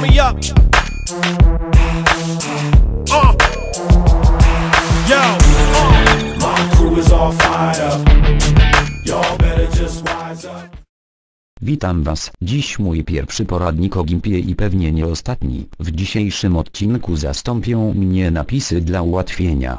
me up. Uh. Yo. Uh. My crew is all fired up. Y'all better just wise up. Witam was, dziś mój pierwszy poradnik o Gimpie i pewnie nie ostatni. W dzisiejszym odcinku zastąpią mnie napisy dla ułatwienia.